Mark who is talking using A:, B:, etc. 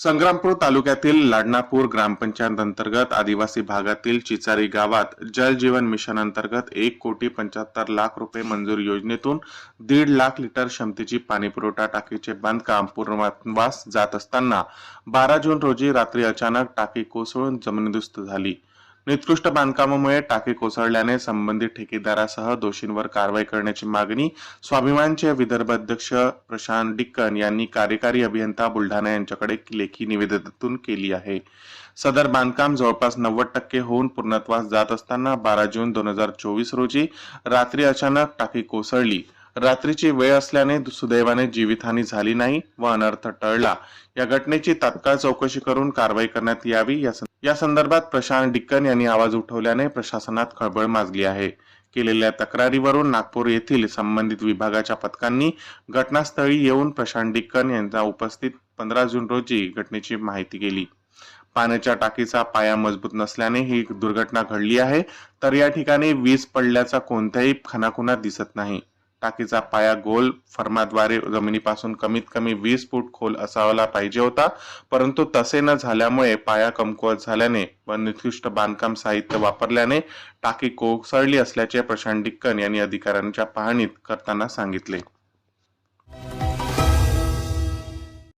A: संग्रामपूर तालुक्यातील लाडनापूर ग्रामपंचायत अंतर्गत आदिवासी भागातील चिचारी गावात जल जीवन मिशन अंतर्गत एक कोटी पंच्याहत्तर लाख रुपये मंजूर योजनेतून दीड लाख लिटर क्षमतेची पाणीपुरवठा टाकीचे बांधकाम पूर्णवास जात असताना बारा जून रोजी रात्री अचानक टाकी कोसळून जमीनदुस्त झाली. निकृष्ट बांधकामामुळे टाकी कोसळल्याने संबंधित ठेकेदारासह दोषींवर कारवाई करण्याची मागणी स्वाभिमानचे विदर्भ अध्यक्ष प्रशांत डिक्कन यांनी कार्यकारी अभियंता बुलढाणा यांच्याकडे लेखी निवेदनातून केली आहे. सदर बांधकाम जवळपास नव्वद टक्के होऊन पूर्णत्वास जात असताना बारा जून दोन हजार चोवीस रोजी रात्री अचानक टाकी कोसळली. रात्रीची वेळ असल्याने सुदैवाने जीवितहानी झाली नाही व अनर्थ टळला. या घटनेची तात्काळ चौकशी करून कारवाई करण्यात यावी या संदर्भात प्रशांत डिक्कन यांनी आवाज उठवल्याने प्रशासनात खळबळ माजली आहे. केलेल्या तक्रारीवरून नागपूर येथील संबंधित विभागाच्या पथकांनी घटनास्थळी येऊन प्रशांत डिक्कन यांचा उपस्थित पंधरा जून रोजी घटनेची माहिती केली. पाण्याच्या टाकीचा पाया मजबूत नसल्याने ही दुर्घटना घडली आहे तर या ठिकाणी वीज पडल्याचा कोणत्याही खणाखुणा दिसत नाही. टाकीचा पाया गोल फर्माद्वारे जमिनीपासून कमीत कमी वीस फूट खोल असावाला पाहिजे होता. परंतु तसे न झाल्यामुळे पाया कमकुवत झाल्याने व निकृष्ट बांधकाम साहित्य वापरल्याने टाकी कोसळली असल्याचे प्रशांत डिक्कन यांनी अधिकाऱ्यांच्या पाहणीत करताना सांगितले.